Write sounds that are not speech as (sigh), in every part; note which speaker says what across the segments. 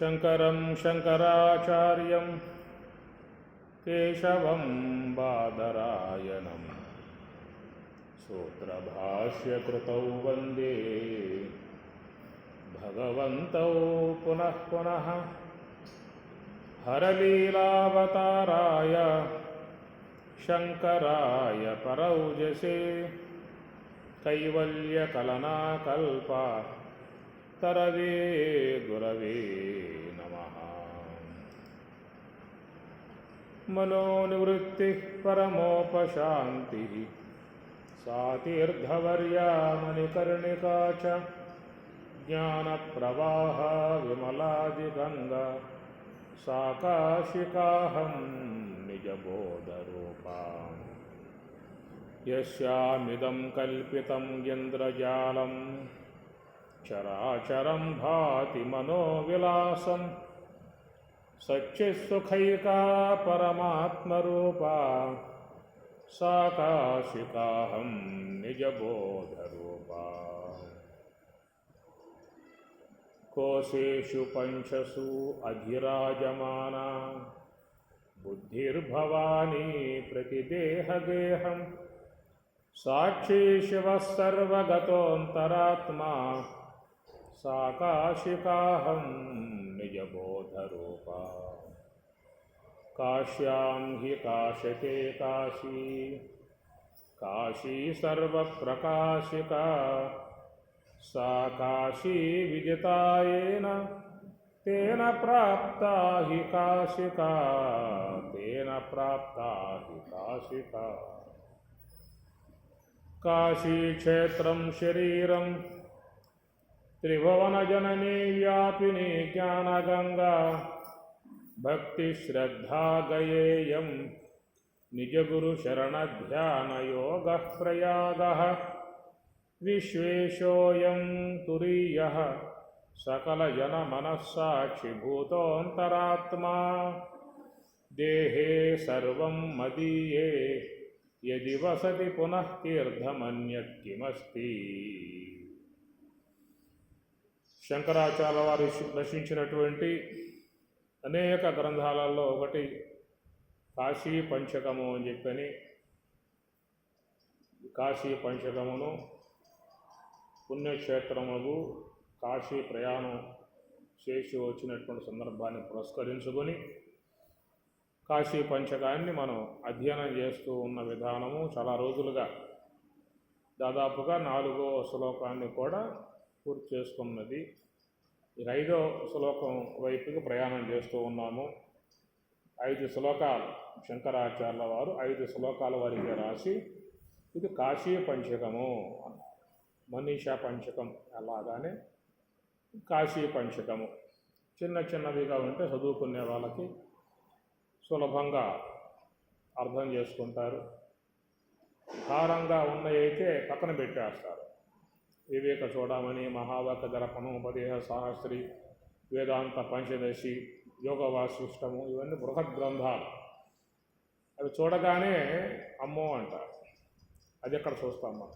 Speaker 1: शङ्करं शङ्कराचार्यं केशवं बादरायणम् सूत्रभाष्यकृतौ वन्दे। भगवन्तौ पुनः पुनः। हरलीलावताराय शङ्कराय परौजसे। कैवल्यकलनाकल्पा तरवे गुरवे नमः मनोनिवृत्तिः परमोपशान्तिः सा तीर्थवर्या मणिकर्णिका च ज्ञानप्रवाह विमलादिगङ्गा सा काशिकाहं निजबोधरूपा यस्यामिदं कल्पितं इन्द्रजालम् चराचरं भाति मनोविलासं। सच्चित्सुखैका परमात्मरूपा। सा काशिकाहं निजबोधरूपा। कोशेषु पञ्चसु अधिराजमाना। बुद्धिर्भवानी प्रतिदेहगेहं। साक्षी शिवः सर्वगतोऽन्तरात्मा। सा काशिकाहं निजबोधरूपा। काश्यां हि काशते काशी। काशी सर्वप्रकाशिका। सा काशी विजितायेन तेन प्राप्ता हि काशिका। तेन प्राप्ता हि काशिका। काशीक्षेत्रं शरीरं त्रिभुवनजननी व्यापिनी ज्ञानगङ्गा भक्तिश्रद्धा गयेयं निजगुरुशरणध्यानयोगः प्रयागः विश्वेशोऽयं तुरीयः सकलजनमनःसाक्षिभूतोऽन्तरात्मा देहे सर्वं मदीये, यदि वसति पुनः तीर्थमन्यत् किमस्ति? శంకరాచార్య వారు రచించినటువంటి అనేక గ్రంథాలలో ఒకటి కాశీ పంచకము అని చెప్పని కాశీ పంచకమును పుణ్యక్షేత్రములకు కాశీ ప్రయాణం చేసి వచ్చినటువంటి సందర్భాన్ని పురస్కరించుకొని కాశీ పంచకాన్ని మనం అధ్యయనం చేస్తూ ఉన్న విధానము చాలా రోజులుగా దాదాపుగా నాలుగో శ్లోకాన్ని కూడా పూర్తి చేసుకున్నది. ఐదో శ్లోకం వైపుకి ప్రయాణం చేస్తూ ఉన్నాము. ఐదు శ్లోకాలు శంకరాచార్యుల వారు ఐదు శ్లోకాల వారికి రాసి ఇది కాశీ పంచకము అన్నారు. మనీషా పంచకం అలాగానే కాశీ పంచకము. చిన్న చిన్నవిగా ఉంటే చదువుకునే వాళ్ళకి సులభంగా అర్థం చేసుకుంటారు. భారంగా ఉన్నవైతే పక్కన పెట్టేస్తారు. వివేక చూడమని మహావాక దర్పణోపదేశ సహస్రి వేదాంత పంచదశి యోగ వాసిష్టము ఇవన్నీ బృహత్ గ్రంథాలు. అవి చూడగానే అమ్మో అంటారు. అది ఎక్కడ చూస్తాం మనం?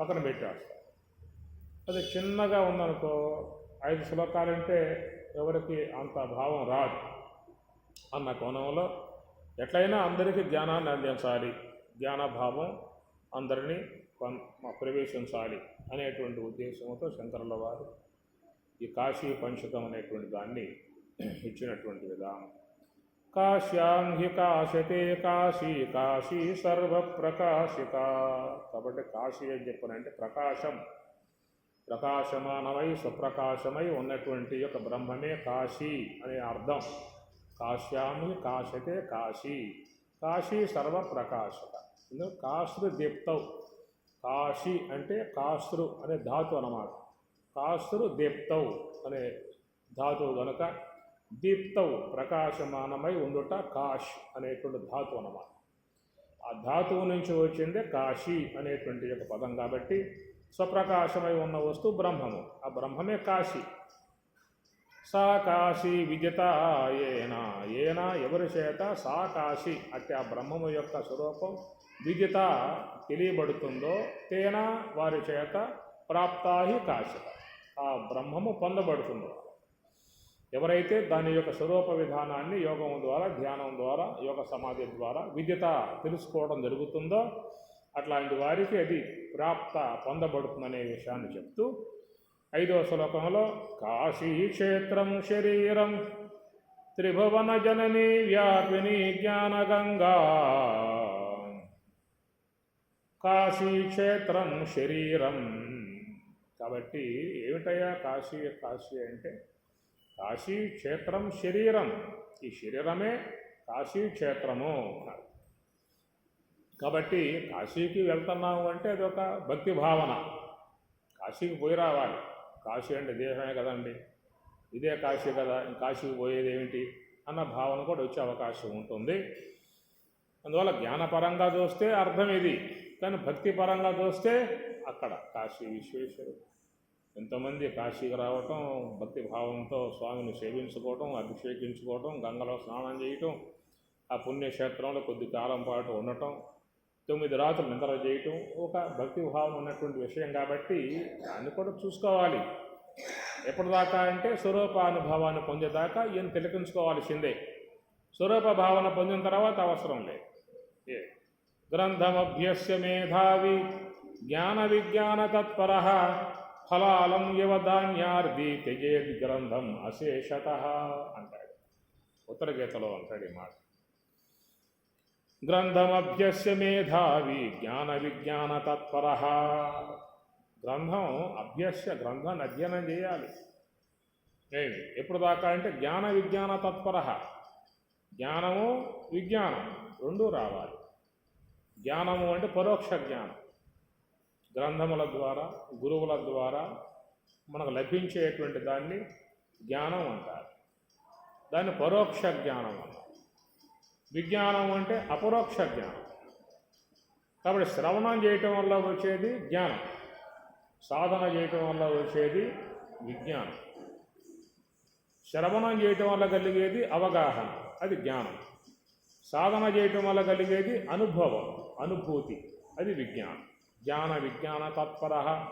Speaker 1: పక్కన పెట్టేస్తాం. అది చిన్నగా ఉందనుకో ఐదు శ్లోకాలంటే ఎవరికి అంత భావం రాదు. అన్న కోణంలో ఎట్లయినా అందరికీ జ్ఞానాన్ని అందించాలి. జ్ఞానభావం అందరినీ ప్రవేశించాలి అనేటువంటి ఉద్దేశంతో శంకరుల వారు ఈ కాశీ పంచకం అనేటువంటి దాన్ని ఇచ్చినటువంటి విధానం. కాశ్యాం హి కాశతే కాశీ కాశీ సర్వప్రకాశిక కాబట్టి కాశీ అని చెప్పనంటే ప్రకాశం. ప్రకాశమానమై సుప్రకాశమై ఉన్నటువంటి యొక్క బ్రహ్మమే కాశీ అనే అర్థం. కాశ్యామి కాశతే కాశీ. కాశీ సర్వప్రకాశక ఇందులో కాశ్రు దీప్తవు కాశీ అంటే కాస్త్రు అనే ధాతు అన్నమాట. కాస్త్రు దీప్తౌ అనే ధాతువు కనుక దీప్తవు ప్రకాశమానమై ఉండుట కాష్ అనేటువంటి ధాతు అన్నమాట. ఆ ధాతువు నుంచి వచ్చిందే కాశీ అనేటువంటి యొక్క పదం కాబట్టి స్వప్రకాశమై ఉన్న వస్తువు బ్రహ్మము. ఆ బ్రహ్మమే కాశీ. సా కాశీ విజత ఏనా? ఏనా? ఎవరి చేత? సా కాశీ అట్టి ఆ బ్రహ్మము యొక్క స్వరూపం విజిత తెలియబడుతుందో తేన? వారి చేత ప్రాప్తాహి కాశిత ఆ బ్రహ్మము పొందబడుతుందో. ఎవరైతే దాని యొక్క స్వరూప విధానాన్ని యోగం ద్వారా ధ్యానం ద్వారా యోగ సమాధి ద్వారా విద్యత తెలుసుకోవడం జరుగుతుందో అట్లాంటి వారికి అది ప్రాప్త పొందబడుతుందనే విషయాన్ని చెప్తూ ఐదవ శ్లోకంలో కాశీ క్షేత్రం శరీరం త్రిభువన జనని వ్యాపిని జ్ఞానగంగా. కాశీ క్షేత్రం శరీరం. కాబట్టి ఏమిటయ్యా కాశీ కాశీ అంటే? కాశీ క్షేత్రం శరీరం. ఈ శరీరమే కాశీ క్షేత్రము అన్నారు. కాబట్టి కాశీకి వెళ్తున్నాము అంటే అది ఒక భక్తి భావన. కాశీకి పోయి రావాలి. కాశీ అంటే దేశమే కదండి. ఇదే కాశీ కదా కాశీకి పోయేది ఏమిటి అన్న భావన కూడా వచ్చే అవకాశం ఉంటుంది. అందువల్ల జ్ఞానపరంగా చూస్తే అర్థం ఇది కానీ భక్తిపరంగా చూస్తే అక్కడ కాశీ విశ్వేశ్వరుడు ఎంతోమంది కాశీకి రావటం భక్తి భావంతో స్వామిని సేవించుకోవటం అభిషేకించుకోవటం గంగలో స్నానం చేయటం ఆ పుణ్యక్షేత్రంలో కొద్ది కాలం పాటు ఉండటం తొమ్మిది రాత్రులు నిద్ర చేయటం ఒక భక్తి భావం ఉన్నటువంటి విషయం కాబట్టి దాన్ని కూడా చూసుకోవాలి. ఎప్పటిదాకా అంటే స్వరూపానుభవాన్ని పొందేదాకా ఈయన తిలకించుకోవాల్సిందే స్వరూప భావన పొందిన తర్వాత అవసరం లేదు. ఏ? గ్రంథమభ్యస్య మేధావి జ్ఞాన విజ్ఞాన తత్పర ఫలాలం యవధాన్యార్థి తెజేది గ్రంథం అశేషత అంటాడు. ఉత్తరగీతలో అంటాడు ఈ మాట. గ్రంథమభ్యస్య మేధావి జ్ఞాన విజ్ఞాన తత్పర గ్రంథం అభ్యస్య గ్రంథాన్ని అధ్యయనం చేయాలి. ఎప్పుడు దాకా అంటే జ్ఞాన విజ్ఞాన తత్పర జ్ఞానము విజ్ఞానం రెండూ రావాలి. జ్ఞానము అంటే పరోక్ష జ్ఞానం. గ్రంథముల ద్వారా గురువుల ద్వారా మనకు లభించేటువంటి దాన్ని జ్ఞానం అంటారు. దాన్ని పరోక్ష జ్ఞానం అంటారు. విజ్ఞానం అంటే అపరోక్ష జ్ఞానం. కాబట్టి శ్రవణం చేయటం వల్ల వచ్చేది జ్ఞానం. సాధన చేయటం వల్ల వచ్చేది విజ్ఞానం. శ్రవణం చేయటం వల్ల కలిగేది అవగాహన అది జ్ఞానం. సాధన చేయటం వల్ల కలిగేది అనుభవం అనుభూతి అది విజ్ఞానం. జ్ఞాన విజ్ఞాన తత్పర.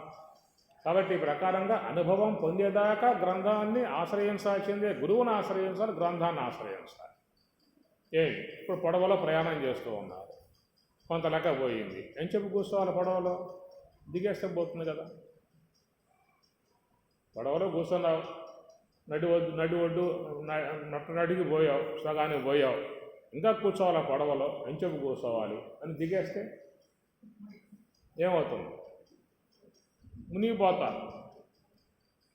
Speaker 1: కాబట్టి ప్రకారంగా అనుభవం పొందేదాకా గ్రంథాన్ని ఆశ్రయించాల్సిందే గురువుని ఆశ్రయించాలి గ్రంథాన్ని ఆశ్రయించాలి. ఏ ఇప్పుడు పడవలో ప్రయాణం చేస్తూ ఉన్నారు. కొంత లెక్క పోయింది. ఏం చెప్పు కూర్చోవాలి పడవలో? దిగేస్తే పోతుంది కదా. పడవలో కూర్చున్నావు. నడి ఒడ్డు నడి ఒడ్డు న- నట్ట నడికి పోయావు సగానికి పోయావు. ఇంకా కూర్చోవాలి ఆ పడవలో ఎంచెపు కూర్చోవాలి అని దిగేస్తే ఏమవుతుంది? మునిగిపోతారు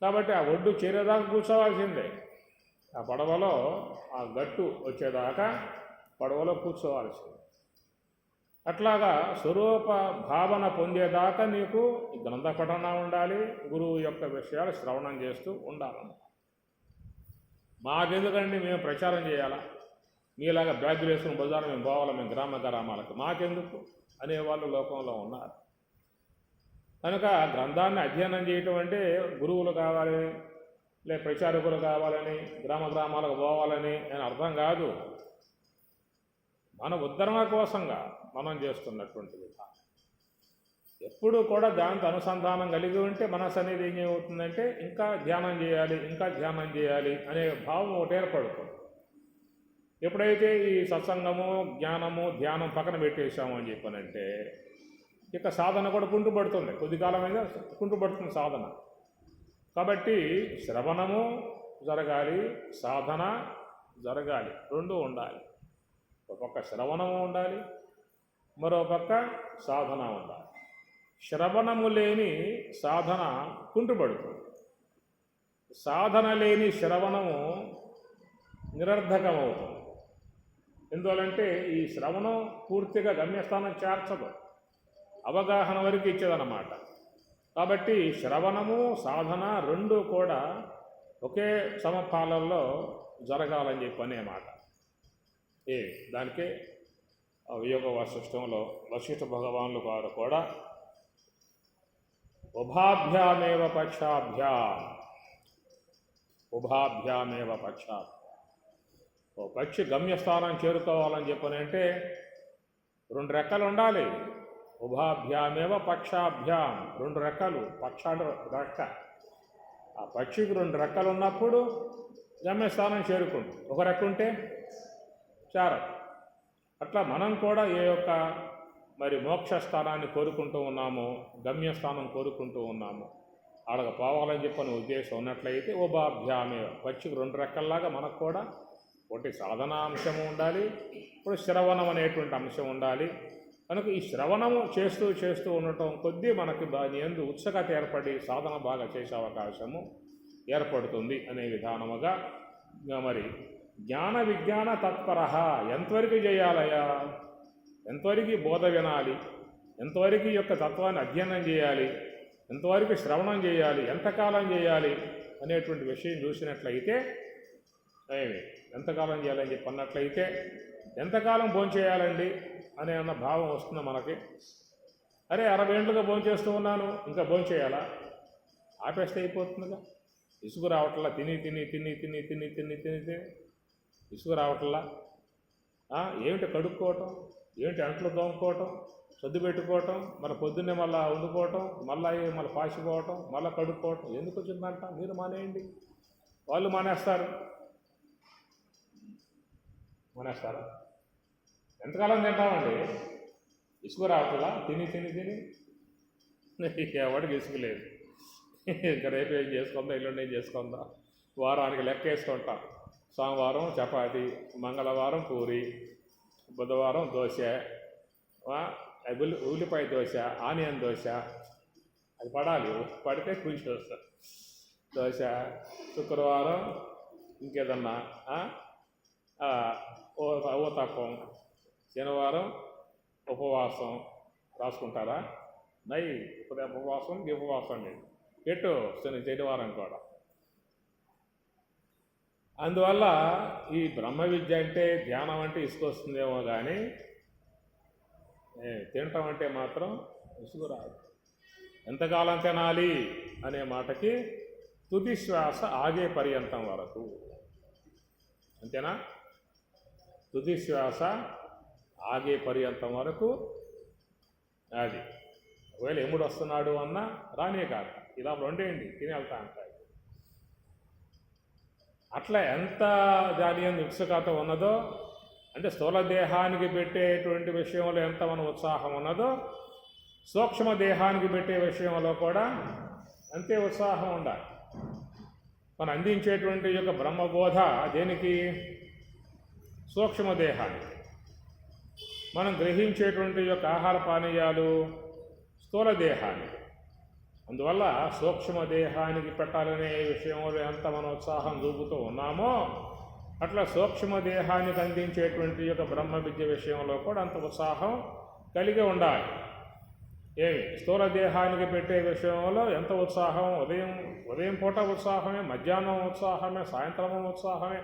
Speaker 1: కాబట్టి ఆ ఒడ్డు చేరేదాకా కూర్చోవాల్సిందే. ఆ పడవలో ఆ గట్టు వచ్చేదాకా పడవలో కూర్చోవాల్సిందే అట్లాగా స్వరూప భావన పొందేదాకా నీకు గ్రంథ పఠన ఉండాలి గురువు యొక్క విషయాలు శ్రవణం చేస్తూ ఉండాలన్నమాట. మాకెందుకండి మేము ప్రచారం చేయాలా? మీలాగా బ్యాగులు వేసుకుని బజారు మేము పోవాలి మేము గ్రామ గ్రామాలకు? మాకెందుకు? అనేవాళ్ళు లోకంలో ఉన్నారు. కనుక గ్రంథాన్ని అధ్యయనం చేయటం అంటే గురువులు కావాలి లే ప్రచారకులు కావాలని గ్రామ గ్రామాలకు పోవాలని అని అర్థం కాదు. మన ఉద్ధరణ కోసంగా మనం చేస్తున్నటువంటి విధానం. ఎప్పుడు కూడా దాంతో అనుసంధానం కలిగి ఉంటే మనసు అనేది ఏం అవుతుందంటే ఇంకా ధ్యానం చేయాలి ఇంకా ధ్యానం చేయాలి అనే భావం ఒకటి ఏర్పడుతుంది. ఎప్పుడైతే ఈ సత్సంగము జ్ఞానము ధ్యానం పక్కన పెట్టేశాము అని చెప్పానంటే ఇక సాధన కూడా కుంటుపడుతుంది. కొద్ది మీద కుంటుపడుతుంది సాధన. కాబట్టి శ్రవణము జరగాలి సాధన జరగాలి రెండు ఉండాలి. ఒక పక్క శ్రవణము ఉండాలి మరో పక్క సాధన ఉండాలి. శ్రవణము లేని సాధన కుంటుపడుతుంది. సాధన లేని శ్రవణము నిరర్ధకమవుతుంది. ఎందువలంటే ఈ శ్రవణం పూర్తిగా గమ్యస్థానం చేర్చదు. అవగాహన వరకు ఇచ్చేదన్నమాట. కాబట్టి శ్రవణము సాధన రెండు కూడా ఒకే సమపాలల్లో జరగాలని చెప్పి అనే మాట. ఏ దానికే ఆ యోగ వశిష్టంలో వశిష్ఠ భగవానులు వారు కూడా ఉభాభ్యామేవ పక్షాభ్యా ఉభాభ్యామేవ పక్షా ఓ పక్షి గమ్యస్థానం చేరుకోవాలని చెప్పని అంటే రెండు రెక్కలు ఉండాలి. ఉభాభ్యామేవ పక్షాభ్యాం. రెండు రెక్కలు పక్ష రెక్క ఆ పక్షికి రెండు రెక్కలు ఉన్నప్పుడు గమ్యస్థానం చేరుకుంటాం ఒక రెక్క ఉంటే చారం అట్లా మనం కూడా ఏ యొక్క మరి మోక్ష స్థానాన్ని కోరుకుంటూ ఉన్నాము గమ్యస్థానం కోరుకుంటూ ఉన్నాము ఆడకు పోవాలని చెప్పని ఉద్దేశం ఉన్నట్లయితే ఉపాభ్యామే పక్షికి రెండు రెక్కల్లాగా మనకు కూడా ఒకటి సాధన అంశము ఉండాలి ఇప్పుడు శ్రవణం అనేటువంటి అంశం ఉండాలి కనుక ఈ శ్రవణము చేస్తూ చేస్తూ ఉండటం కొద్దీ మనకి దాని ఎందు ఉత్సుకత ఏర్పడి సాధన బాగా చేసే అవకాశము ఏర్పడుతుంది అనే విధానముగా ఇంకా మరి జ్ఞాన విజ్ఞాన తత్పర ఎంతవరకు చేయాలయ్యా? ఎంతవరకు బోధ వినాలి? ఎంతవరకు ఈ యొక్క తత్వాన్ని అధ్యయనం చేయాలి? ఎంతవరకు శ్రవణం చేయాలి? ఎంతకాలం చేయాలి? అనేటువంటి విషయం చూసినట్లయితే ఏమి? ఎంతకాలం చేయాలని చెప్పి అన్నట్లయితే ఎంతకాలం భోంచేయాలండి? అనే అన్న భావం వస్తుంది మనకి. అరే అరవై ఏళ్ళుగా భోంచేస్తూ ఉన్నాను ఇంకా భోంచేయాలా ఆపేస్తే అయిపోతుందిగా. ఇసుగు రావట్లా తిని తిని తిని తిని తిని తిని తిని తిని. ఇసుగు రావట్లా? ఏమిటి కడుక్కోవటం? ఏమిటి అంట్లు తోముకోవటం? సర్దు పెట్టుకోవటం? మళ్ళీ పొద్దున్నే మళ్ళీ వండుకోవటం? మళ్ళీ మళ్ళీ పాసిపోవటం? మళ్ళీ కడుక్కోవటం? ఎందుకు వచ్చిందంట? మీరు మానేయండి. వాళ్ళు మానేస్తారు. మానేస్తారా? ఎంతకాలం తింటామండి? ఇసుక రావట్లా తిని తిని తిని. ఎవరికి ఇసుక లేదు. ఇంకా రేపు ఏం చేసుకుందా ఎల్లుండి ఏం చేసుకుందా. వారానికి లెక్క వేసుకుంటాం. సోమవారం చపాతి మంగళవారం పూరి బుధవారం దోశ ఉల్లిపాయ దోశ ఆనియన్ దోశ. అది పడాలి. పడితే కృషి వస్తారు దోశ శుక్రవారం ఇంకేదన్నా ఓ ఊతప్పం శనివారం ఉపవాసం రాసుకుంటారా? నై ఉపవాసం ఉపవాసం లేదు. ఎటు? శని శనివారం కూడా. అందువల్ల ఈ బ్రహ్మ విద్య అంటే ధ్యానం అంటే ఇసుకొస్తుందేమో కానీ తినటం అంటే మాత్రం ఇసుకురాదు. ఎంతకాలం తినాలి అనే మాటకి తుది శ్వాస ఆగే పర్యంతం వరకు. అంతేనా? తుది శ్వాస ఆగే పర్యంతం వరకు అది. ఒకవేళ ఎముడు వస్తున్నాడు అన్నా రానే కాదు. ఇలా రెండేయండి తిని వెళ్తా అంటాయి అట్లా ఎంత దాని ఎందు ఉత్సుకత ఉన్నదో అంటే స్థూల దేహానికి పెట్టేటువంటి విషయంలో ఎంత మన ఉత్సాహం ఉన్నదో సూక్ష్మ దేహానికి పెట్టే విషయంలో కూడా అంతే ఉత్సాహం ఉండాలి. మనం అందించేటువంటి యొక్క బ్రహ్మబోధ దేనికి? సూక్ష్మదేహానికి మనం గ్రహించేటువంటి యొక్క ఆహార పానీయాలు స్థూల దేహానికి అందువల్ల సూక్ష్మ దేహానికి పెట్టాలనే విషయంలో ఎంత మనోత్సాహం చూపుతూ ఉన్నామో అట్లా సూక్ష్మ దేహానికి అందించేటువంటి యొక్క బ్రహ్మ విద్య విషయంలో కూడా అంత ఉత్సాహం కలిగి ఉండాలి. ఏమి? స్థూల దేహానికి పెట్టే విషయంలో ఎంత ఉత్సాహం? ఉదయం ఉదయం పూట ఉత్సాహమే మధ్యాహ్నం ఉత్సాహమే సాయంత్రం ఉత్సాహమే.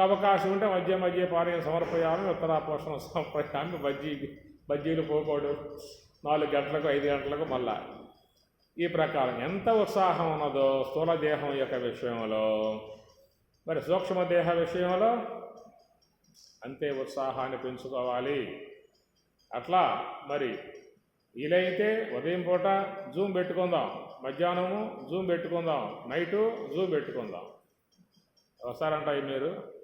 Speaker 1: అవకాశం ఉంటే మధ్య మధ్య పానీయం సమర్పయామి ఉత్తరాపోషణ సమర్పయామి బజ్జీ బజ్జీలు పోకోడు. నాలుగు గంటలకు ఐదు గంటలకు మళ్ళా. ఈ ప్రకారం ఎంత ఉత్సాహం ఉన్నదో స్థూల దేహం యొక్క విషయంలో. మరి సూక్ష్మదేహ విషయంలో అంతే ఉత్సాహాన్ని పెంచుకోవాలి. అట్లా మరి వీలైతే ఉదయం పూట జూమ్ పెట్టుకుందాం. మధ్యాహ్నము జూమ్ పెట్టుకుందాం. నైటు జూమ్ పెట్టుకుందాం. వస్తారంట మీరు?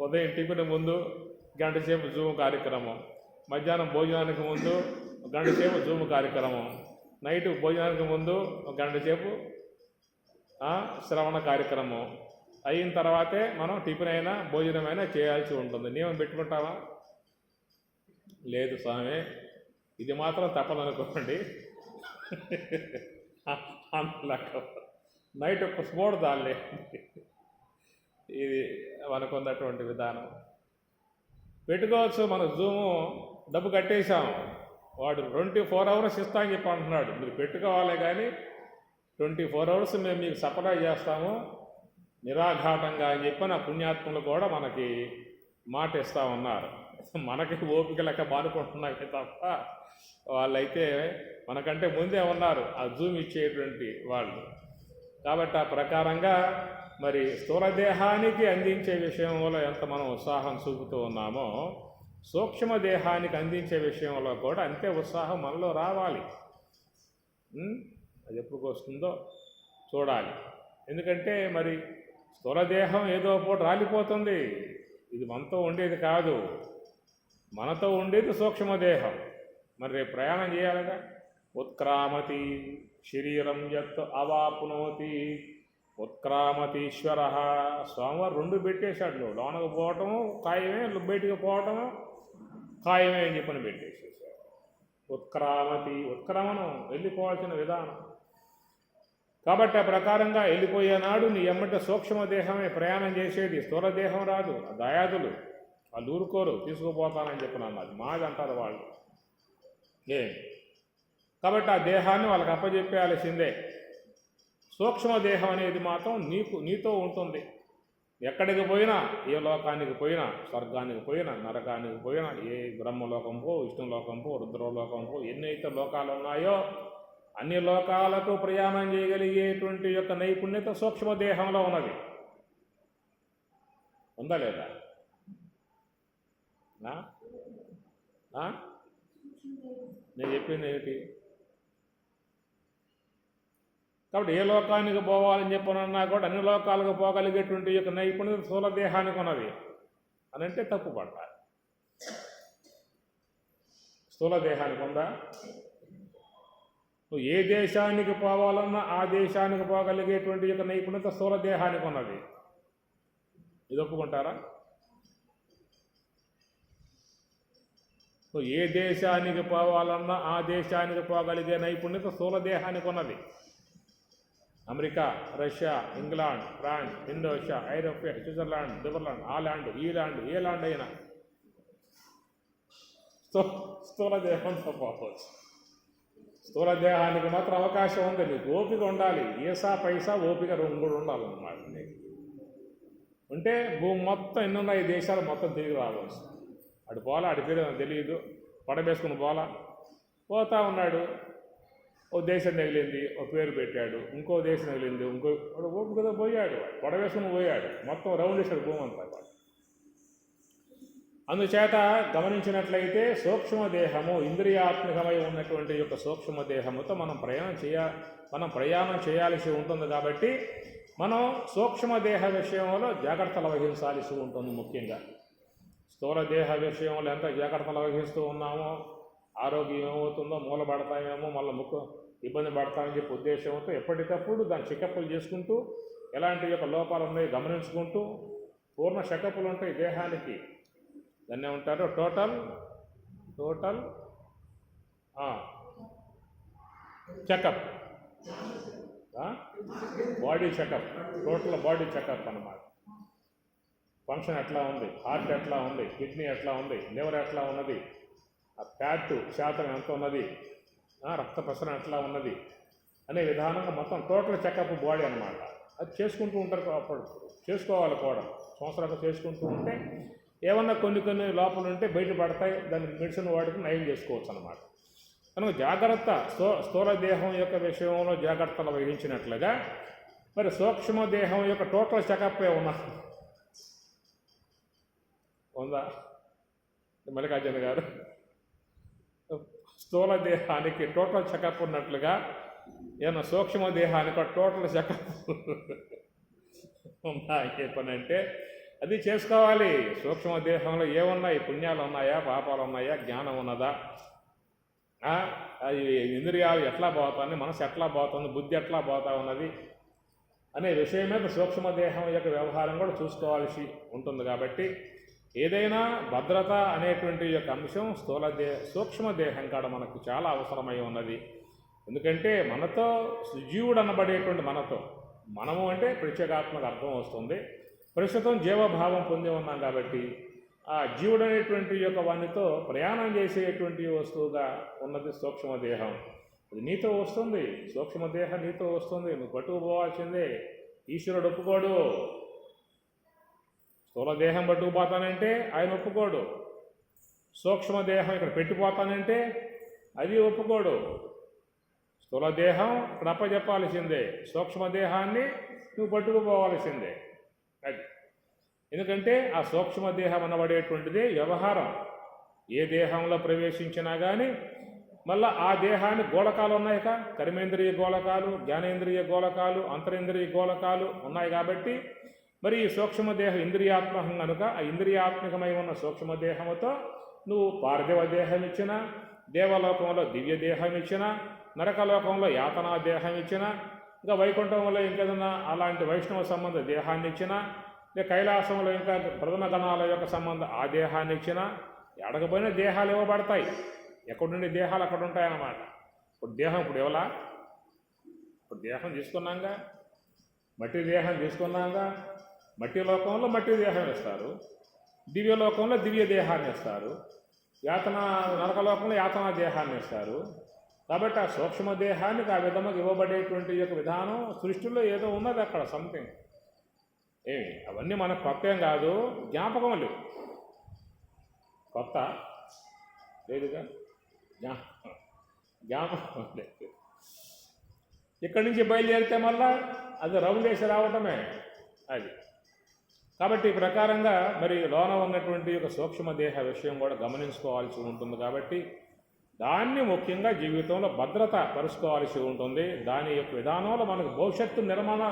Speaker 1: ఉదయం టిఫిన్ ముందు గంట సేపు జూమ్ కార్యక్రమం. మధ్యాహ్నం భోజనానికి ముందు గంట సేపు జూమ్ కార్యక్రమం. నైట్ భోజనానికి ముందు ఒక గంట సేపు శ్రవణ కార్యక్రమం. అయిన తర్వాతే మనం టిఫిన్ అయినా భోజనమైనా చేయాల్సి ఉంటుంది. నియమం పెట్టుకుంటావా? లేదు స్వామి. ఇది మాత్రం తప్పదనుకోండి (laughs) లెక్క. నైట్ ఒక స్మోడ్ దానిలే ఇది మనకున్నటువంటి విధానం. పెట్టుకోవచ్చు మన జూము డబ్బు కట్టేశాం. వాడు ట్వంటీ ఫోర్ అవర్స్ ఇస్తాం అని చెప్పి అంటున్నాడు. మీరు పెట్టుకోవాలి కానీ ట్వంటీ ఫోర్ అవర్స్ మేము మీకు సప్లై చేస్తాము. నిరాఘాటంగా అని చెప్పి నా పుణ్యాత్ములు కూడా మనకి మాట ఇస్తా ఉన్నారు. మనకి ఓపిక లెక్క బాదుకుంటున్నామే తప్ప వాళ్ళైతే మనకంటే ముందే ఉన్నారు. ఆ జూమ్ ఇచ్చేటువంటి వాళ్ళు. కాబట్టి ఆ ప్రకారంగా మరి స్థూలదేహానికి అందించే విషయంలో ఎంత మనం ఉత్సాహం చూపుతూ ఉన్నామో సూక్ష్మ దేహానికి అందించే విషయంలో కూడా అంతే ఉత్సాహం మనలో రావాలి. అది ఎప్పుడు వస్తుందో చూడాలి. ఎందుకంటే మరి స్థూలదేహం ఏదో పూట రాలిపోతుంది. ఇది మనతో ఉండేది కాదు. మనతో ఉండేది సూక్ష్మదేహం మరి రేపు ప్రయాణం చేయాలిగా? ఉత్క్రామతి శరీరం యత్ అవాప్నోతి. ఉత్క్రామతీశ్వర. స్వామివారు రెండు పెట్టేశాడు లోనకు పోవటము ఖాయమే బయటికి పోవటము ఖాయమే అని చెప్పని పెట్టేసేసాడు. ఉత్క్రామతి ఉత్క్రమణం వెళ్ళిపోవాల్సిన విధానం. కాబట్టి ఆ ప్రకారంగా వెళ్ళిపోయేనాడు నీ ఎమ్మట సూక్ష్మదేహమే ప్రయాణం చేసేది. స్థూలదేహం రాదు ఆ దయాదులు. వాళ్ళు ఊరుకోరు తీసుకుపోతానని చెప్పిన అది మాది అంటారు వాళ్ళు. ఏం? కాబట్టి ఆ దేహాన్ని వాళ్ళకి అప్పచెప్పేయాల్సిందే సూక్ష్మదేహం అనేది మాత్రం నీకు నీతో ఉంటుంది. ఎక్కడికి పోయినా ఏ లోకానికి పోయినా స్వర్గానికి పోయినా నరకానికి పోయినా ఏ బ్రహ్మలోకంపో విష్ణులోకంపో రుద్రలోకంపో ఎన్నైతే లోకాలు ఉన్నాయో అన్ని లోకాలకు ప్రయాణం చేయగలిగేటువంటి యొక్క నైపుణ్యత సూక్ష్మదేహంలో ఉన్నది. ఉందా లేదా? నా? నేను చెప్పింది ఏమిటి? కాబట్టి ఏ లోకానికి పోవాలని చెప్పనన్నా కూడా అన్ని లోకాలకు పోగలిగేటువంటి యొక్క నైపుణ్యత స్థూల దేహానికి ఉన్నది. అని అంటే తప్పు పడతారు స్థూల దేహానికి ఉందా? నువ్వు ఏ దేశానికి పోవాలన్నా ఆ దేశానికి పోగలిగేటువంటి యొక్క నైపుణ్యత స్థూల దేహానికి ఉన్నది. ఇది ఒప్పుకుంటారా? నువ్వు ఏ దేశానికి పోవాలన్నా ఆ దేశానికి పోగలిగే నైపుణ్యత స్థూల దేహానికి ఉన్నది. America Russia England France Indonesia ఐరోపియా Switzerland లివర్లాండ్ ఆ ల్యాండ్ ఈ ల్యాండ్ ఏ ల్యాండ్ అయినా స్థూ స్థూల దేహంతో పోవచ్చు. స్థూల దేహానికి మాత్రం అవకాశం ఉంది. నీకు ఓపిక ఉండాలి. ఏసా పైసా ఓపిక రెండు ఉండాలన్నమాట నీకు. ఉంటే భూమి మొత్తం ఎన్నున్నాయి దేశాలు మొత్తం తిరిగి రావచ్చు. అటు పోలా అటు పేరు తెలియదు. పడబేసుకుని పోలా. పోతా ఉన్నాడు. ఓ దేశం తగిలింది ఓ పేరు పెట్టాడు. ఇంకో దేశం తగిలింది ఇంకో వాడు ఓపికతో పోయాడు వాడు. పొడవేసుకుని పోయాడు. మొత్తం రౌండ్ వేసాడు భూమంతా వాడు. అందుచేత గమనించినట్లయితే సూక్ష్మదేహము ఇంద్రియాత్మకమై ఉన్నటువంటి యొక్క సూక్ష్మదేహముతో మనం ప్రయాణం చేయ మనం ప్రయాణం చేయాల్సి ఉంటుంది కాబట్టి మనం సూక్ష్మదేహ విషయంలో జాగ్రత్తలు వహించాల్సి ఉంటుంది ముఖ్యంగా. స్థూల దేహ విషయంలో ఎంత జాగ్రత్తలు వహిస్తూ ఉన్నామో ఆరోగ్యం ఏమవుతుందో మూలపడతామేమో మళ్ళీ ముక్కు ఇబ్బంది పడతామని చెప్పి ఉద్దేశంతో ఎప్పటికప్పుడు దాన్ని చెకప్లు చేసుకుంటూ ఎలాంటి యొక్క లోపాలు ఉన్నాయి గమనించుకుంటూ పూర్ణ చెకప్లు ఉంటాయి దేహానికి దాన్ని ఏమంటారు? Total total checkup body checkup total body checkup అన్నమాట. ఫంక్షన్ ఎట్లా ఉంది? హార్ట్ ఎట్లా ఉంది? కిడ్నీ ఎట్లా ఉంది? లివర్ ఎట్లా ఉన్నది? ఆ ఫ్యాట్ శాతం ఎంత ఉన్నది? రక్త ప్రసరణ ఎట్లా ఉన్నది అనే విధానంగా మొత్తం టోటల్ చెకప్ బాడీ అన్నమాట. అది చేసుకుంటూ ఉంటారు అప్పుడు చేసుకోవాలి కూడా. సంవత్సరాలు చేసుకుంటూ ఉంటే ఏమన్నా కొన్ని కొన్ని లోపలు ఉంటే బయట పడతాయి దానికి మెడిసిన్ వాడికి నయం చేసుకోవచ్చు అనమాట కనుక జాగ్రత్త స్థూ స్థూల దేహం యొక్క విషయంలో జాగ్రత్తలు వహించినట్లుగా మరి సూక్ష్మ దేహం యొక్క టోటల్ చెకప్ ఉన్నా ఉందా? మల్లికార్జున గారు. స్థూల దేహానికి టోటల్ చెకప్ ఉన్నట్లుగా ఏమైనా సూక్ష్మ దేహానికి టోటల్ చెకప్. ఉందా ఏ పని అంటే అది చేసుకోవాలి. సూక్ష్మ దేహంలో ఏమున్నాయి? పుణ్యాలు ఉన్నాయా? పాపాలు ఉన్నాయా? జ్ఞానం ఉన్నదా? అది ఇంద్రియాలు ఎట్లా పోతాయి? మనసు ఎట్లా పోతుంది? బుద్ధి ఎట్లా పోతా ఉన్నది? అనే విషయం మీద సూక్ష్మదేహం యొక్క వ్యవహారం కూడా చూసుకోవాల్సి ఉంటుంది కాబట్టి ఏదైనా భద్రత అనేటువంటి యొక్క అంశం స్థూల దే సూక్ష్మదేహం కాడ మనకు చాలా అవసరమై ఉన్నది. ఎందుకంటే మనతో సుజీవుడు అనబడేటువంటి మనతో మనము అంటే ప్రత్యేగాత్మక అర్థం వస్తుంది. ప్రస్తుతం జీవభావం పొంది ఉన్నాం కాబట్టి ఆ జీవుడు అనేటువంటి యొక్క వానితో ప్రయాణం చేసేటువంటి వస్తువుగా ఉన్నది సూక్ష్మదేహం అది నీతో వస్తుంది సూక్ష్మదేహం నీతో వస్తుంది. నువ్వు పట్టుకుపోవాల్సిందే. ఈశ్వరుడు ఒప్పుకోడు. స్థూలదేహం పట్టుకుపోతానంటే ఆయన ఒప్పుకోడు. సూక్ష్మదేహం ఇక్కడ పెట్టిపోతానంటే అది ఒప్పుకోడు. స్థూలదేహం ఇక్కడ అప్పచెప్పాల్సిందే సూక్ష్మదేహాన్ని నువ్వు పట్టుకుపోవాల్సిందే. అది. ఎందుకంటే ఆ సూక్ష్మదేహం అనబడేటువంటిది వ్యవహారం. ఏ దేహంలో ప్రవేశించినా కానీ మళ్ళా ఆ దేహాన్ని గోళకాలు ఉన్నాయిక కర్మేంద్రియ గోళకాలు జ్ఞానేంద్రియ గోళకాలు అంతరేంద్రియ గోళకాలు ఉన్నాయి కాబట్టి మరి ఈ సూక్ష్మదేహం ఇంద్రియాత్మకం కనుక ఆ ఇంద్రియాత్మకమై ఉన్న సూక్ష్మదేహముతో నువ్వు పార్థివ దేహం ఇచ్చిన దేవలోకంలో దివ్య దేహం ఇచ్చిన నరకలోకంలో యాతనా దేహం ఇచ్చిన ఇంకా వైకుంఠంలో ఇంకేదన్నా అలాంటి వైష్ణవ సంబంధ దేహాన్ని ఇచ్చిన లేక కైలాసంలో ఇంకా ప్రథమ గణాల యొక్క సంబంధ ఆ దేహాన్ని ఇచ్చిన ఎడకపోయినా దేహాలు ఇవ్వబడతాయి. ఎక్కడుండే దేహాలు? అక్కడ ఉంటాయన్నమాట ఇప్పుడు దేహం ఇప్పుడు ఇవ్వలా? ఇప్పుడు దేహం తీసుకున్నాక మట్టి దేహం తీసుకున్నాక మట్టి లోకంలో మట్టి దేహం వేస్తారు దివ్యలోకంలో దివ్య దేహాన్ని ఇస్తారు. యాతన నరకలోకంలో యాతనా దేహాన్ని ఇస్తారు. కాబట్టి ఆ సూక్ష్మ దేహానికి ఆ విధంగా ఇవ్వబడేటువంటి యొక్క విధానం సృష్టిలో ఏదో ఉన్నది అక్కడ సంథింగ్ ఏమి? అవన్నీ మనకు కొత్త ఏం కాదు. జ్ఞాపకం లేవు. కొత్త? లేదుగా? జ్ఞా జ్ఞాపకం లేదు. ఇక్కడి నుంచి బయలుదేరితే మళ్ళా అది రౌండ్ వేసి రావటమే అది. కాబట్టి ఈ ప్రకారంగా మరి లోన ఉన్నటువంటి ఒక సూక్ష్మదేహ విషయం కూడా గమనించుకోవాల్సి ఉంటుంది కాబట్టి దాన్ని ముఖ్యంగా జీవితంలో భద్రత పరుచుకోవాల్సి ఉంటుంది. దాని యొక్క విధానంలో మనకు భవిష్యత్తు నిర్మాణ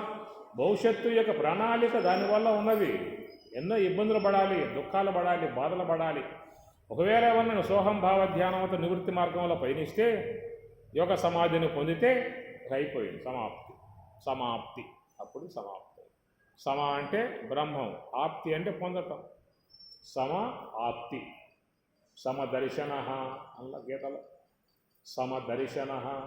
Speaker 1: భవిష్యత్తు యొక్క ప్రణాళిక దానివల్ల ఉన్నది. ఎన్నో ఇబ్బందులు పడాలి దుఃఖాలు పడాలి బాధలు పడాలి. ఒకవేళ ఏమన్నా సోహం భావ ధ్యానంతో నివృత్తి మార్గంలో పయనిస్తే యోగ సమాధిని పొందితే అయిపోయింది. సమాప్తి. సమాప్తి. అప్పుడు సమాప్తి. సమ అంటే బ్రహ్మం ఆప్తి అంటే పొందటం. సమ ఆప్తి. సమదర్శన అన్న గీతలో. సమదర్శన.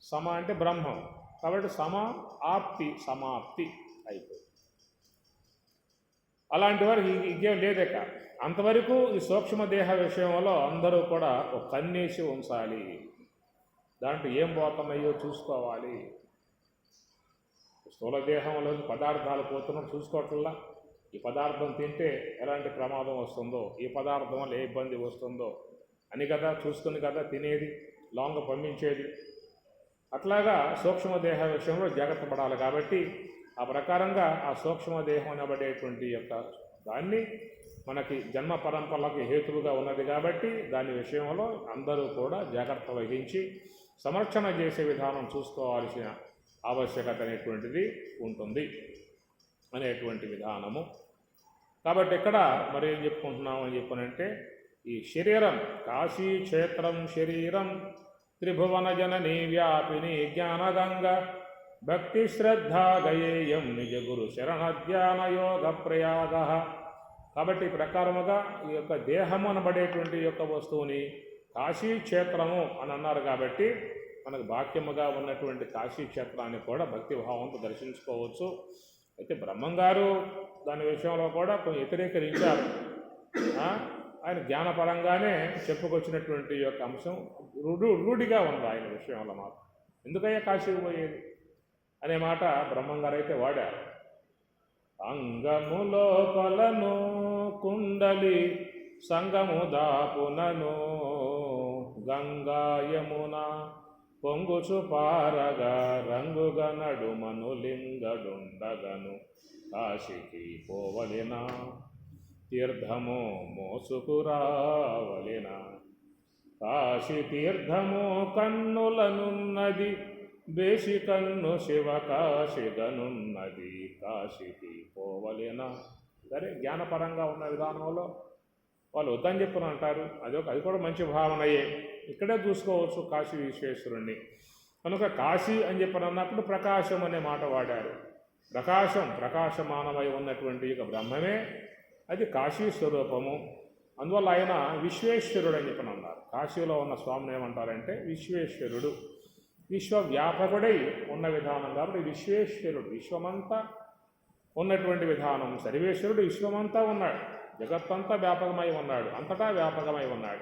Speaker 1: సమ అంటే బ్రహ్మం. కాబట్టి సమ ఆప్తి సమాప్తి అయిపోయింది. అలాంటి వారికి ఇంకేం లేదక అంతవరకు ఈ సూక్ష్మదేహ విషయంలో అందరూ కూడా ఒక కన్నేసి ఉంచాలి. దాంట్లో ఏం పోతున్నాయో చూసుకోవాలి. స్థూలదేహంలోని పదార్థాలు పోతున్న చూసుకోవట్లా ఈ పదార్థం తింటే ఎలాంటి ప్రమాదం వస్తుందో ఈ పదార్థం వల్ల ఏ ఇబ్బంది వస్తుందో అని కదా చూసుకుని కదా తినేది లాంగ్ పంపించేది అట్లాగా సూక్ష్మదేహ విషయంలో జాగ్రత్త పడాలి కాబట్టి ఆ ప్రకారంగా ఆ సూక్ష్మదేహం అనబడేటువంటి యొక్క దాన్ని మనకి జన్మ పరంపరలకు హేతువుగా ఉన్నది కాబట్టి దాని విషయంలో అందరూ కూడా జాగ్రత్త వహించి సంరక్షణ చేసే విధానం చూసుకోవాల్సిన ఆవశ్యకత అనేటువంటిది ఉంటుంది అనేటువంటి విధానము. కాబట్టి ఇక్కడ మరి ఏం చెప్పుకుంటున్నాం అని చెప్పనంటే ఈ శరీరం కాశీ క్షేత్రం శరీరం త్రిభువన జనని వ్యాపిని జ్ఞానగంగ భక్తి శ్రద్ధ గయేయం నిజ గురు శరణ ధ్యాన యోగ ప్రయాగ. కాబట్టి ప్రకారముగా ఈ యొక్క దేహము అనబడేటువంటి యొక్క వస్తువుని కాశీ క్షేత్రము అని అన్నారు కాబట్టి మనకు బాక్యముగా ఉన్నటువంటి కాశీ క్షేత్రాన్ని కూడా భక్తి భావంతో దర్శించుకోవచ్చు. అయితే బ్రహ్మంగారు దాని విషయంలో కూడా కొంచెం వ్యతిరేకరించారు. ఆయన జ్ఞానపరంగానే చెప్పుకొచ్చినటువంటి యొక్క అంశం రూఢు రూఢిగా ఉంది ఆయన విషయంలో మాత్రం. ఎందుకయ్యా కాశీకి పోయేది? అనే మాట బ్రహ్మం అయితే వాడారు. అంగము లోపలను కుండలి సంగము దాపునను గంగాయమున పొంగుచు పారగా రంగుగా నడుమను లింగడుండగను. కాశీకి పోవలిన తీర్థము మోసుకురావలినా కాశీ తీర్థము కన్నులనున్నది బేసి కన్ను శివ కాశిగనున్నది కాశీకి పోవలేనా. సరే జ్ఞానపరంగా ఉన్న విధానంలో వాళ్ళు వద్దని చెప్పని అంటారు. అది ఒక అది కూడా మంచి భావనయే. ఇక్కడే చూసుకోవచ్చు కాశీ విశ్వేశ్వరుణ్ణి? కనుక కాశీ అని చెప్పని అన్నప్పుడు ప్రకాశం అనే మాట వాడారు. ప్రకాశం ప్రకాశమానమై ఉన్నటువంటి ఇక బ్రహ్మమే అది కాశీ స్వరూపము. అందువల్ల ఆయన విశ్వేశ్వరుడు అని చెప్పని అన్నారు కాశీలో ఉన్న స్వామిని ఏమంటారంటే విశ్వేశ్వరుడు. విశ్వవ్యాపకుడై ఉన్న విధానం కాబట్టి విశ్వేశ్వరుడు. విశ్వమంతా ఉన్నటువంటి విధానం. సర్వేశ్వరుడు విశ్వమంతా ఉన్నాడు. జగత్తంతా వ్యాపకమై ఉన్నాడు. అంతటా వ్యాపకమై ఉన్నాడు.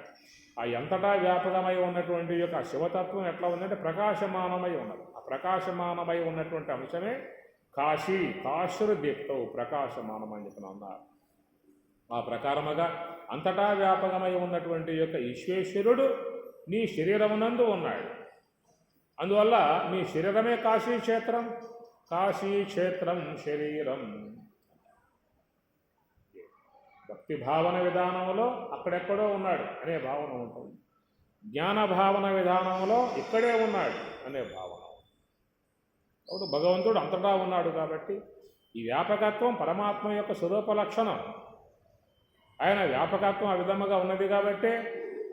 Speaker 1: ఆ ఎంతటా వ్యాపకమై ఉన్నటువంటి యొక్క శివతత్వం ఎట్లా ఉందంటే ప్రకాశమానమై ఉన్నది. ఆ ప్రకాశమానమై ఉన్నటువంటి అంశమే కాశీ కాశుర్దీప్తవు ప్రకాశమానం అని చెప్పిన అన్నారు ఆ ప్రకారముగా అంతటా వ్యాపకమై ఉన్నటువంటి యొక్క ఈశ్వేశ్వరుడు నీ శరీరమునందు ఉన్నాడు. అందువల్ల మీ శరీరమే కాశీ క్షేత్రం. కాశీ క్షేత్రం శరీరం. భక్తి భావన విధానంలో అక్కడెక్కడో ఉన్నాడు. అనే భావన ఉంటుంది. జ్ఞాన భావన విధానంలో ఇక్కడే ఉన్నాడు అనే భావన కాబట్టి భగవంతుడు అంతటా ఉన్నాడు కాబట్టి ఈ వ్యాపకత్వం పరమాత్మ యొక్క స్వరూప లక్షణం. ఆయన వ్యాపకత్వం ఆ విధముగా ఉన్నది కాబట్టి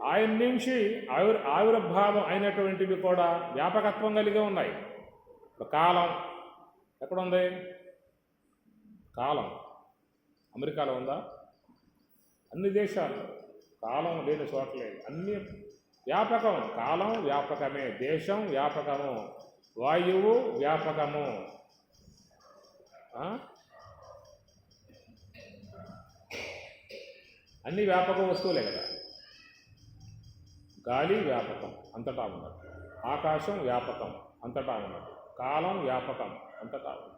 Speaker 1: ఆయన నుంచి ఆవిర్ ఆవిర్భావం అయినటువంటివి కూడా వ్యాపకత్వం కలిగి ఉన్నాయి. ఇప్పుడు కాలం ఎక్కడుంది? కాలం అమెరికాలో ఉందా? అన్ని దేశాలు కాలం లేని చోట్లేదు అన్ని వ్యాపకం కాలం వ్యాపకమే. దేశం వ్యాపకము. వాయువు వ్యాపకము. అన్ని వ్యాపక వస్తువులే కదా. గాలి వ్యాపకం అంతటా ఉన్నది ఆకాశం వ్యాపకం అంతటా ఉన్నది కాలం వ్యాపకం అంతటా ఉన్నది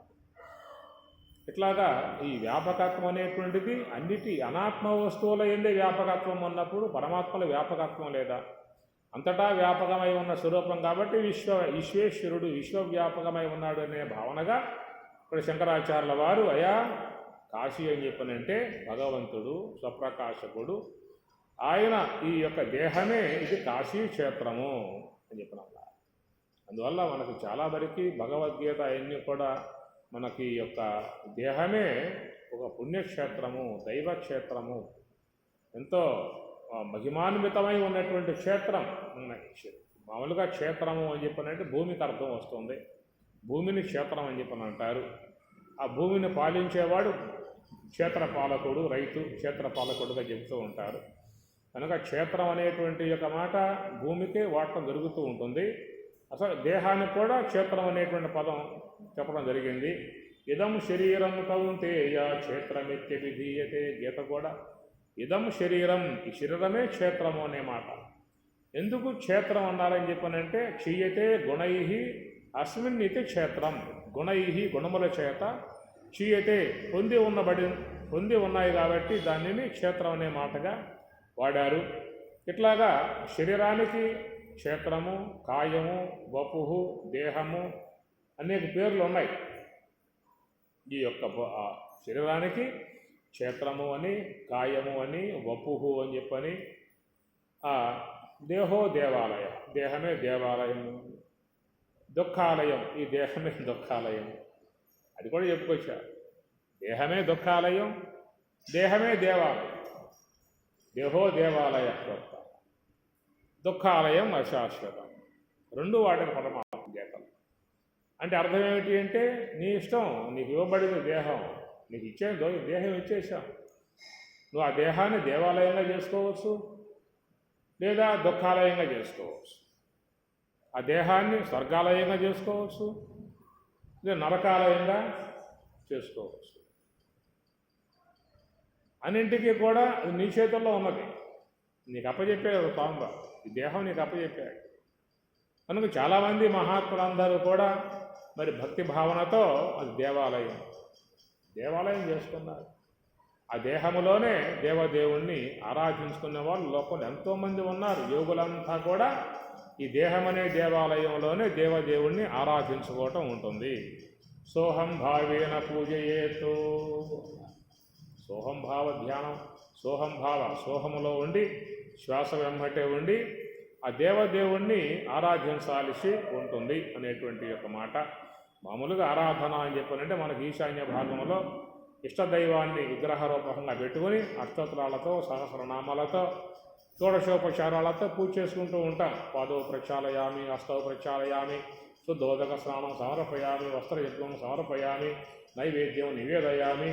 Speaker 1: ఇట్లాగా ఈ వ్యాపకత్వం అనేటువంటిది అన్నిటి అనాత్మ వస్తువుల ఎందే వ్యాపకత్వం ఉన్నప్పుడు పరమాత్మల వ్యాపకత్వం లేదా? అంతటా వ్యాపకమై ఉన్న స్వరూపం కాబట్టి విశ్వ విశ్వేశ్వరుడు విశ్వవ్యాపకమై ఉన్నాడు అనే భావనగా ఇక్కడ శంకరాచార్యుల వారు అయా కాశీ అని చెప్పనంటే భగవంతుడు స్వప్రకాశకుడు ఆయన ఈ యొక్క దేహమే ఇది కాశీ క్షేత్రము అని చెప్పిన అందువల్ల మనకు చాలా వరకు భగవద్గీత అవన్నీ కూడా మనకి ఈ యొక్క దేహమే ఒక పుణ్యక్షేత్రము దైవక్షేత్రము. ఎంతో మహిమాన్వితమై ఉన్నటువంటి క్షేత్రం. ఉన్నాయి. మామూలుగా క్షేత్రము అని చెప్పినట్టు భూమికి అర్థం వస్తుంది. భూమిని క్షేత్రం అని చెప్పని అంటారు. ఆ భూమిని పాలించేవాడు క్షేత్రపాలకుడు రైతు క్షేత్రపాలకుడుగా చెబుతూ ఉంటారు. కనుక క్షేత్రం అనేటువంటి యొక్క మాట భూమికి వాడటం జరుగుతూ ఉంటుంది. అసలు దేహానికి కూడా క్షేత్రం అనేటువంటి పదం చెప్పడం జరిగింది. ఇదం శరీరం కౌంతేయ క్షేత్రమిత్య విధీయతే గీత కూడా. ఇదం శరీరం ఈ శరీరమే క్షేత్రము అనే మాట. ఎందుకు క్షేత్రం అన్నారని చెప్పనంటే క్షీయతే గుణై అస్మిన్ ఇది క్షేత్రం. గుణై గుణముల చేత క్షీయతే పొంది ఉన్నబడి పొంది ఉన్నాయి కాబట్టి దానిని క్షేత్రం అనే మాటగా వాడారు. ఇట్లాగా శరీరానికి క్షేత్రము కాయము వపుహు దేహము అనేక పేర్లు ఉన్నాయి. ఈ యొక్క శరీరానికి క్షేత్రము అని కాయము అని వపుహు అని చెప్పని ఆ దేహో దేవాలయ. దేహమే దేవాలయం. దుఃఖాలయం. ఈ దేహమే దుఃఖాలయం. అది కూడా చెప్పుకొచ్చారు దేహమే దుఃఖాలయం దేహమే దేవాలయం. దేహో దేవాలయ దుఃఖాలయం అశాశ్వతం. రెండు వాటిని పరమాత్మ అంటే అర్థం ఏమిటి అంటే నీ ఇష్టం నీకు ఇవ్వబడిన దేహం నీకు ఇచ్చే దో- దేహం ఇచ్చేసాం నువ్వు ఆ దేహాన్ని దేవాలయంగా చేసుకోవచ్చు లేదా దుఃఖాలయంగా చేసుకోవచ్చు. ఆ దేహాన్ని స్వర్గాలయంగా చేసుకోవచ్చు లేదా నరకాలయంగా చేసుకోవచ్చు. అన్నింటికీ కూడా అది నీ చేతుల్లో ఉన్నది. నీకు అప్పచెప్పాడు పాంబ. ఈ దేహం నీకు అప్పచెప్పాడు కనుక చాలామంది మహాత్ములందరూ కూడా మరి భక్తి భావనతో అది దేవాలయం. దేవాలయం చేసుకున్నారు. ఆ దేహములోనే దేవదేవుణ్ణి ఆరాధించుకునే వాళ్ళు లోపల ఎంతోమంది ఉన్నారు. యోగులంతా కూడా ఈ దేహమనే దేవాలయంలోనే దేవదేవుణ్ణి ఆరాధించుకోవటం ఉంటుంది. సోహం భావేన పూజయేతు. సోహం భావ ధ్యానం సోహం భావ సోహములో ఉండి శ్వాస వెంబటే ఉండి ఆ దేవదేవుణ్ణి ఆరాధించాల్సి ఉంటుంది అనేటువంటి యొక్క మాట. మామూలుగా ఆరాధన అని చెప్పాలంటే మనకి ఈశాన్య భాగంలో ఇష్టదైవాన్ని విగ్రహ రూపకంగా పెట్టుకొని అష్టోత్తరాలతో సహస్రనామాలతో షోడశోపచారాలతో పూజ చేసుకుంటూ ఉంటాం. పాదో ప్రక్షాళయామి అష్టవ ప్రక్షాళయామి శుద్ధోదక స్నానం సమర్పయామి వస్త్రయజ్ఞం సమర్పయామి నైవేద్యం నివేదయామి